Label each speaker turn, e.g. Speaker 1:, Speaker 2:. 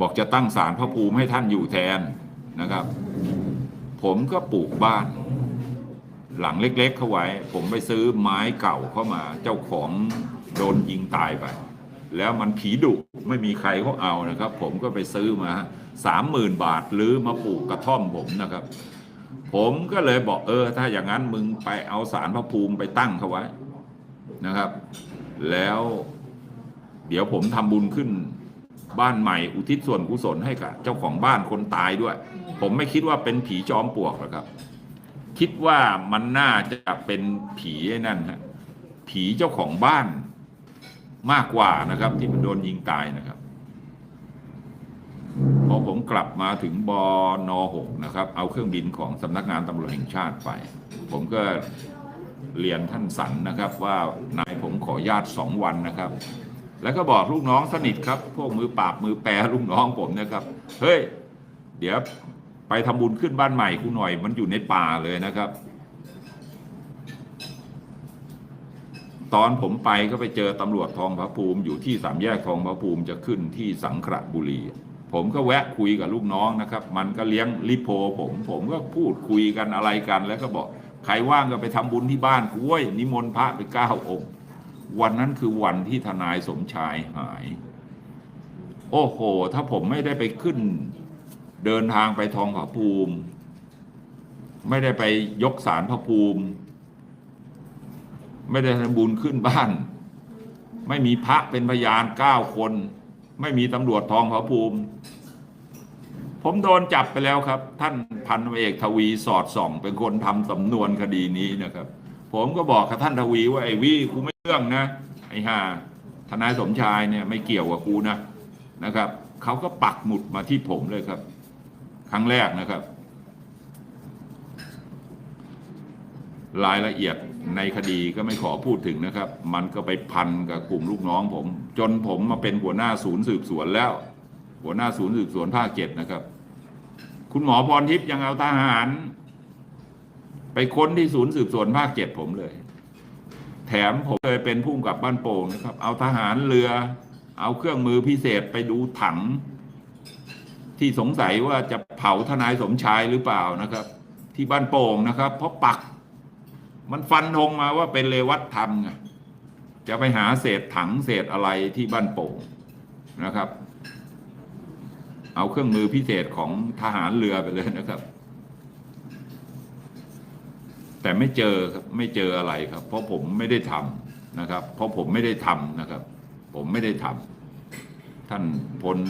Speaker 1: บอกจะตั้งศาลพระภูมิให้ท่านอยู่แทนนะครับ ผมก็ปลูกบ้าน หลังเล็กๆเข้าไว้ ผมไปซื้อไม้เก่าเข้ามา เจ้าของโดนยิงตายไป แล้วมันผีดุไม่มีใครเขาเอานะครับ ผมก็ไปซื้อมาสามหมื่นบาทหรือมาปลูกกระท่อมผมนะครับ ผมก็เลยบอกเออ ถ้าอย่างนั้นมึงไปเอาสารพระภูมิไปตั้งเขาไว้นะครับ แล้ว เดี๋ยวผมทำบุญขึ้น บ้านใหม่อุทิศส่วนกุศลให้กับเจ้าของบ้านคนตายด้วย ผมไม่คิดว่าเป็นผีจอมปลวกหรอกครับ คิดว่ามันน่าจะเป็นผีนั่นฮะผีเจ้าของบ้านมากกว่านะครับ ที่มันโดนยิงตายนะครับ พอผมกลับมาถึงบนหกนะครับ เอาเครื่องบินของสำนักงานตำรวจแห่งชาติไป ผมก็เรียนท่านสันนะครับว่านายผมขอญาตสองวันนะครับ แล้วก็บอกลูกน้องสนิทครับ พวกมือปราบมือแปรลูกน้องผมนะครับ เฮ้ย เดี๋ยวไปทำบุญขึ้นบ้านใหม่กูหน่อย มันอยู่ในป่าเลยนะครับ ตอนผมไปก็ไปเจอตำรวจทองพระภูมิ อยู่ที่สามแยกทองพระภูมิจะขึ้นที่สังขละบุรี ผมก็แวะคุยกับลูกน้องนะครับ มันก็เลี้ยงลิโพผม ผมก็พูดคุยกันอะไรกัน แล้วก็บอก ใครว่างก็ไปทำบุญที่บ้านกูเว้ยนิมนต์พระไปเก้าองค์ วันนั้นคือวันที่ทนายสมชายหาย โอ้โห ถ้าผมไม่ได้ไปขึ้น เดินทางไปทองผาภูมิ ไม่ได้ไปยกสารพระภูมิ ไม่ได้ทำบุญขึ้นบ้าน ไม่มีพระเป็นพยานเก้าคน ไม่มีตำรวจทองผาภูมิ ผมโดนจับไปแล้วครับ ท่านพันเอกทวีสอดส่อง เป็นคนทำสำนวนคดีนี้นะครับ ผมก็บอกกับท่านทวีว่าไอ้วีกูไม่เรื่องนะ ไอ้ห่าทนายสมชายเนี่ยไม่เกี่ยวกับกูนะนะครับเขาก็ปักหมุดมาที่ผมเลยครับ ครั้งแรกนะครับ รายละเอียดในคดีก็ไม่ขอพูดถึงนะครับ มันก็ไปพันกับกลุ่มลูกน้องผม จนผมมาเป็นหัวหน้าศูนย์สืบสวนแล้ว หัวหน้าศูนย์สืบสวนภาคเจ็ดนะครับ คุณหมอพรทิพย์ยังเอาทหาร ไปค้นที่ศูนย์สืบสวนภาคเจ็ดผมเลย แถมผมเคยเป็นผู้กำกับบ้านโป่งนะครับ เอาทหารเรือ เอาเครื่องมือพิเศษไปดูถัง ที่สงสัยว่าจะเผาทนายสมชายหรือเปล่านะครับ ที่บ้านโป่งนะครับ เพราะปัก มันฟันธงมาว่าเป็นเลวัตธรรมไงจะไปหาเศษถังเศษอะไรที่บ้านโป่งนะครับ เอาเครื่องมือพิเศษของทหารเรือไปเลยนะครับ แต่ไม่เจอครับไม่เจออะไรครับ เพราะผมไม่ได้ทำนะครับ เพราะผมไม่ได้ทำนะครับ ผมไม่ได้ทำท่านพล